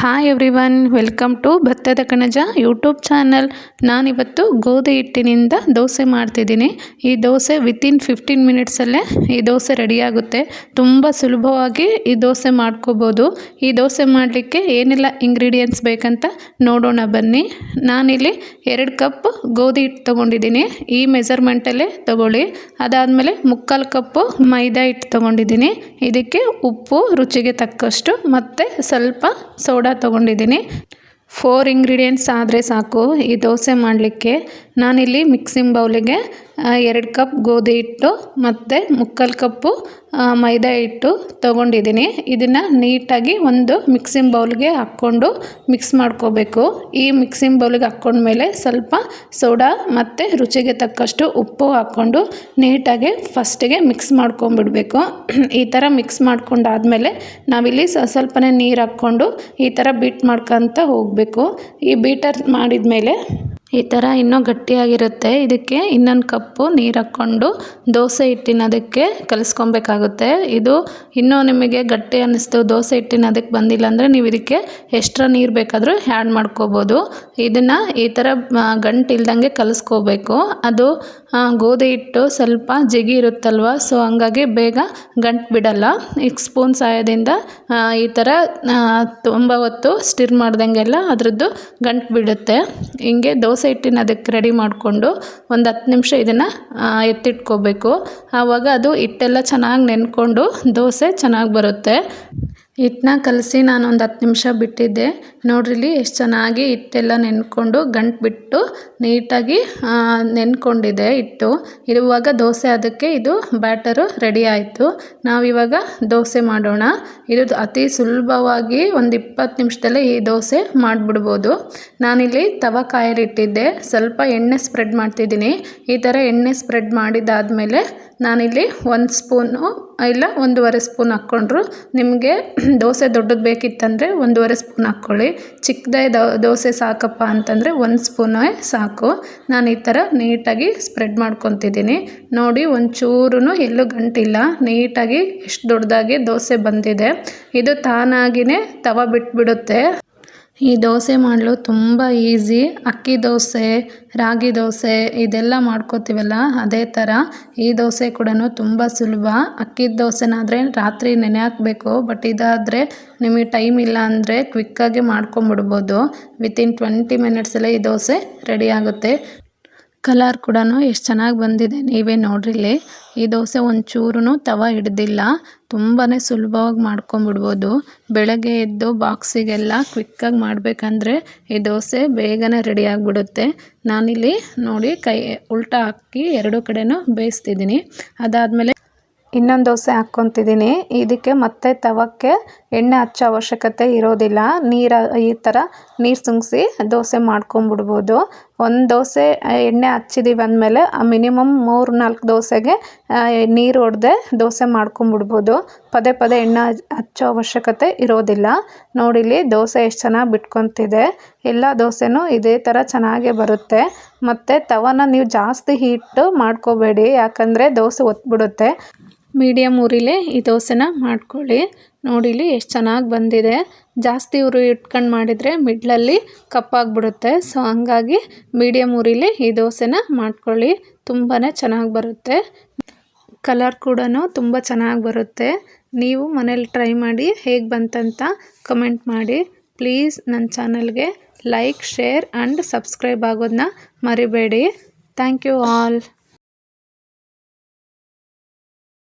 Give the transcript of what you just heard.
Hi everyone welcome to ಭತ್ತದ ಕಣಜ YouTube channel ನಾನಿವತ್ತು ಗೋಧಿ ಹಿಟ್ಟಿನಿಂದ ದೋಸೆ ಮಾಡ್ತಿದ್ದೀನಿ. ಈ ದೋಸೆ ವಿತಿನ್ ಫಿಫ್ಟೀನ್ ಮಿನಿಟ್ಸಲ್ಲೇ ಈ ದೋಸೆ ರೆಡಿಯಾಗುತ್ತೆ ತುಂಬ ಸುಲಭವಾಗಿ ಈ ದೋಸೆ ಮಾಡ್ಕೋಬೋದು. ಈ ದೋಸೆ ಮಾಡಲಿಕ್ಕೆ ಏನೆಲ್ಲ ಇಂಗ್ರೀಡಿಯೆಂಟ್ಸ್ ಬೇಕಂತ ನೋಡೋಣ ಬನ್ನಿ. ನಾನಿಲ್ಲಿ ಎರಡು ಕಪ್ ಗೋಧಿ ಹಿಟ್ಟು ತೊಗೊಂಡಿದ್ದೀನಿ. ಈ ಮೆಸರ್ಮೆಂಟಲ್ಲೇ ತೊಗೊಳ್ಳಿ. ಅದಾದಮೇಲೆ ಮುಕ್ಕಾಲು ಕಪ್ಪು ಮೈದಾ ಹಿಟ್ಟು ತೊಗೊಂಡಿದ್ದೀನಿ. ಇದಕ್ಕೆ ಉಪ್ಪು ರುಚಿಗೆ ತಕ್ಕಷ್ಟು ಮತ್ತು ಸ್ವಲ್ಪ ಸೋಡಾ ತೊಗೊಂಡಿದ್ದೀನಿ. ಫೋರ್ ಇಂಗ್ರೀಡಿಯೆಂಟ್ಸ್ ಆದರೆ ಸಾಕು. ಈ ದೋಸೆ ಮಾಡಲಿಕ್ಕೆ ನಾನಿಲ್ಲಿ ಮಿಕ್ಸಿಂಗ್ ಬೌಲಿಗೆ ಎರಡು ಕಪ್ ಗೋಧಿ ಹಿಟ್ಟು ಮತ್ತು ಮುಕ್ಕಾಲು ಕಪ್ಪು ಮೈದಾ ಹಿಟ್ಟು ತೊಗೊಂಡಿದ್ದೀನಿ. ಇದನ್ನು ನೀಟಾಗಿ ಒಂದು ಮಿಕ್ಸಿಂಗ್ ಬೌಲ್ಗೆ ಹಾಕ್ಕೊಂಡು ಮಿಕ್ಸ್ ಮಾಡ್ಕೋಬೇಕು. ಈ ಮಿಕ್ಸಿಂಗ್ ಬೌಲಿಗೆ ಹಾಕ್ಕೊಂಡ್ಮೇಲೆ ಸ್ವಲ್ಪ ಸೋಡಾ ಮತ್ತು ರುಚಿಗೆ ತಕ್ಕಷ್ಟು ಉಪ್ಪು ಹಾಕ್ಕೊಂಡು ನೀಟಾಗಿ ಫಸ್ಟಿಗೆ ಮಿಕ್ಸ್ ಮಾಡ್ಕೊಂಬಿಡಬೇಕು ಈ ಥರ ಮಿಕ್ಸ್ ಮಾಡ್ಕೊಂಡಾದಮೇಲೆ ನಾವಿಲ್ಲಿ ಸ್ವಲ್ಪನೇ ನೀರು ಹಾಕ್ಕೊಂಡು ಈ ಥರ ಬೀಟ್ ಮಾಡ್ಕೊತ ಹೋಗಬೇಕು. ಈ ಬೀಟರ್ ಮಾಡಿದ ಮೇಲೆ ಈ ಥರ ಇನ್ನೂ ಗಟ್ಟಿಯಾಗಿರುತ್ತೆ. ಇದಕ್ಕೆ ಇನ್ನೊಂದು ಕಪ್ಪು ನೀರು ಹಾಕ್ಕೊಂಡು ದೋಸೆ ಹಿಟ್ಟಿನ ಅದಕ್ಕೆ ಕಲಿಸ್ಕೊಬೇಕಾಗುತ್ತೆ. ಇದು ಇನ್ನೂ ನಿಮಗೆ ಗಟ್ಟಿ ಅನ್ನಿಸ್ತು, ದೋಸೆ ಹಿಟ್ಟಿನ ಅದಕ್ಕೆ ಬಂದಿಲ್ಲ ಅಂದರೆ ನೀವು ಇದಕ್ಕೆ ಎಕ್ಸ್ಟ್ರಾ ನೀರು ಬೇಕಾದರೂ ಆ್ಯಡ್ ಮಾಡ್ಕೋಬೋದು. ಇದನ್ನು ಈ ಥರ ಗಂಟು ಇಲ್ದಂಗೆ ಕಲಿಸ್ಕೋಬೇಕು. ಅದು ಗೋಧಿ ಹಿಟ್ಟು ಸ್ವಲ್ಪ ಜಿಗಿ ಇರುತ್ತಲ್ವ, ಸೊ ಹಂಗಾಗಿ ಬೇಗ ಗಂಟು ಬಿಡಲ್ಲ. ಈಗ ಸ್ಪೂನ್ ಸಹಾಯದಿಂದ ಈ ಥರ ತುಂಬ ಹೊತ್ತು ಸ್ಟಿರ್ ಮಾಡ್ದಂಗೆಲ್ಲ ಅದರದ್ದು ಗಂಟು ಬಿಡುತ್ತೆ. ಹಿಂಗೆ ದೋಸೆ ಹಿಟ್ಟಿನ ಅದಕ್ಕೆ ರೆಡಿ ಮಾಡಿಕೊಂಡು ಒಂದು ಹತ್ತು ನಿಮಿಷ ಇದನ್ನು ಎತ್ತಿಟ್ಕೋಬೇಕು. ಆವಾಗ ಅದು ಹಿಟ್ಟೆಲ್ಲ ಚೆನ್ನಾಗಿ ನೆನ್ಕೊಂಡು ದೋಸೆ ಚೆನ್ನಾಗಿ ಬರುತ್ತೆ. ಹಿಟ್ಟನ್ನ ಕಲಸಿ ನಾನು ಒಂದು ಹತ್ತು ನಿಮಿಷ ಬಿಟ್ಟಿದ್ದೆ. ನೋಡ್ರಿಲಿ ಎಷ್ಟು ಚೆನ್ನಾಗಿ ಹಿಟ್ಟೆಲ್ಲ ನೆನ್ಕೊಂಡು ಗಂಟು ಬಿಟ್ಟು ನೀಟಾಗಿ ನೆನ್ಕೊಂಡಿದೆ ಹಿಟ್ಟು. ಇರುವಾಗ ದೋಸೆ ಅದಕ್ಕೆ ಇದು ಬ್ಯಾಟರು ರೆಡಿ ಆಯಿತು. ನಾವಿವಾಗ ದೋಸೆ ಮಾಡೋಣ. ಇದು ಅತಿ ಸುಲಭವಾಗಿ ಒಂದು ಇಪ್ಪತ್ತು ನಿಮಿಷದಲ್ಲೇ ಈ ದೋಸೆ ಮಾಡಿಬಿಡ್ಬೋದು. ನಾನಿಲ್ಲಿ ತವ ಕಾಯಲಿಟ್ಟಿದ್ದೆ ಸ್ವಲ್ಪ ಎಣ್ಣೆ ಸ್ಪ್ರೆಡ್ ಮಾಡ್ತಿದ್ದೀನಿ. ಈ ಥರ ಎಣ್ಣೆ ಸ್ಪ್ರೆಡ್ ಮಾಡಿದ್ದಾದಮೇಲೆ ನಾನಿಲ್ಲಿ ಒಂದು ಸ್ಪೂನು ಇಲ್ಲ, ಒಂದೂವರೆ ಸ್ಪೂನ್ ಹಾಕ್ಕೊಂಡ್ರು. ನಿಮಗೆ ದೋಸೆ ದೊಡ್ಡದು ಬೇಕಿತ್ತಂದರೆ ಒಂದೂವರೆ ಸ್ಪೂನ್ ಹಾಕ್ಕೊಳ್ಳಿ. ಚಿಕ್ಕದೇ ದೋಸೆ ಸಾಕಪ್ಪ ಅಂತಂದರೆ ಒಂದು ಸ್ಪೂನೇ ಸಾಕು. ನಾನು ಈ ಥರ ನೀಟಾಗಿ ಸ್ಪ್ರೆಡ್ ಮಾಡ್ಕೊತಿದ್ದೀನಿ. ನೋಡಿ ಒಂಚೂರು ಎಲ್ಲೂ ಗಂಟಿಲ್ಲ. ನೀಟಾಗಿ ಎಷ್ಟು ದೊಡ್ಡದಾಗಿ ದೋಸೆ ಬಂದಿದೆ. ಇದು ತಾನಾಗಿಯೇ ತವ ಬಿಟ್ಬಿಡುತ್ತೆ. ಈ ದೋಸೆ ಮಾಡಲು ತುಂಬ ಈಸಿ. ಅಕ್ಕಿ ದೋಸೆ, ರಾಗಿ ದೋಸೆ ಇದೆಲ್ಲ ಮಾಡ್ಕೋತೀವಲ್ಲ, ಅದೇ ಥರ ಈ ದೋಸೆ ಕೂಡ ತುಂಬ ಸುಲಭ. ಅಕ್ಕಿದ ದೋಸೆನಾದರೆ ರಾತ್ರಿ ನೆನೆ ಹಾಕಬೇಕು ಬಟ್ ಇದಾದರೆ ನಿಮಗೆ ಟೈಮ್ ಇಲ್ಲ ಅಂದರೆ ಕ್ವಿಕ್ಕಾಗಿ ಮಾಡ್ಕೊಂಬಿಡ್ಬೋದು. ವಿತಿನ್ ಟ್ವೆಂಟಿ ಮಿನಿಟ್ಸಲ್ಲೇ ಈ ದೋಸೆ ರೆಡಿ ಆಗುತ್ತೆ. ಕಲರ್ ಕೂಡ ಎಷ್ಟು ಚೆನ್ನಾಗಿ ಬಂದಿದೆ, ನೀವೇ ನೋಡ್ರಿಲ್ಲಿ. ಈ ದೋಸೆ ಒಂಚೂರು ತವ ಹಿಡ್ದಿಲ್ಲ ತುಂಬಾ ಸುಲಭವಾಗಿ ಮಾಡ್ಕೊಂಬಿಡ್ಬೋದು. ಬೆಳಗ್ಗೆ ಎದ್ದು ಬಾಕ್ಸಿಗೆಲ್ಲ ಕ್ವಿಕ್ಕಾಗಿ ಮಾಡಬೇಕಂದ್ರೆ ಈ ದೋಸೆ ಬೇಗನೆ ರೆಡಿ ಆಗಿಬಿಡುತ್ತೆ. ನಾನಿಲ್ಲಿ ನೋಡಿ ಕೈ ಉಲ್ಟಾ ಹಾಕಿ ಎರಡು ಕಡೆನೂ ಬೇಯಿಸ್ತಿದ್ದೀನಿ. ಅದಾದಮೇಲೆ ಇನ್ನೊಂದು ದೋಸೆ ಹಾಕ್ಕೊತಿದ್ದೀನಿ. ಇದಕ್ಕೆ ಮತ್ತೆ ತವಕ್ಕೆ ಎಣ್ಣೆ ಹಚ್ಚೋ ಅವಶ್ಯಕತೆ ಇರೋದಿಲ್ಲ. ನೀರು ಈ ಥರ ನೀರು ಸುಂಗಿಸಿ ದೋಸೆ ಮಾಡ್ಕೊಂಬಿಡ್ಬೋದು. ಒಂದು ದೋಸೆ ಎಣ್ಣೆ ಹಚ್ಚಿದ್ದೀವಿ ಅಂದಮೇಲೆ ಮಿನಿಮಮ್ ಮೂರು ನಾಲ್ಕು ದೋಸೆಗೆ ನೀರು ಹೊಡೆದೆ ದೋಸೆ ಮಾಡ್ಕೊಂಬಿಡ್ಬೋದು. ಪದೇ ಪದೇ ಎಣ್ಣೆ ಹಚ್ಚೋ ಅವಶ್ಯಕತೆ ಇರೋದಿಲ್ಲ. ನೋಡಿಲಿ ದೋಸೆ ಎಷ್ಟು ಚೆನ್ನಾಗಿ ಬಿಟ್ಕೊತಿದೆ. ಎಲ್ಲ ದೋಸೆನೂ ಇದೇ ಥರ ಚೆನ್ನಾಗೇ ಬರುತ್ತೆ. ಮತ್ತು ತವನ ನೀವು ಜಾಸ್ತಿ ಹೀಟ್ ಮಾಡ್ಕೋಬೇಡಿ. ಯಾಕಂದರೆ ದೋಸೆ ಒತ್ಬಿಡುತ್ತೆ. ಮೀಡಿಯಮ್ ಉರಿಲೇ ಈ ದೋಸೆನ ಮಾಡ್ಕೊಳ್ಳಿ. ನೋಡಿಲಿ ಎಷ್ಟು ಚೆನ್ನಾಗಿ ಬಂದಿದೆ. ಜಾಸ್ತಿ ಉರಿ ಇಟ್ಕೊಂಡು ಮಾಡಿದರೆ ಮಿಡ್ಲಲ್ಲಿ ಕಪ್ಪಾಗಿಬಿಡುತ್ತೆ. ಸೊ, ಹಂಗಾಗಿ ಮೀಡಿಯಮ್ ಉರಿಲಿ ಈ ದೋಸೆನ ಮಾಡ್ಕೊಳ್ಳಿ. ತುಂಬಾ ಚೆನ್ನಾಗಿ ಬರುತ್ತೆ. ಕಲರ್ ಕೂಡ ತುಂಬ ಚೆನ್ನಾಗಿ ಬರುತ್ತೆ. ನೀವು ಮನೇಲಿ ಟ್ರೈ ಮಾಡಿ ಹೇಗೆ ಬಂತಂತ ಕಮೆಂಟ್ ಮಾಡಿ. ಪ್ಲೀಸ್ ನನ್ನ ಚಾನಲ್ಗೆ ಲೈಕ್, ಶೇರ್ ಆ್ಯಂಡ್ ಸಬ್ಸ್ಕ್ರೈಬ್ ಆಗೋದನ್ನ ಮರಿಬೇಡಿ. Thank you all.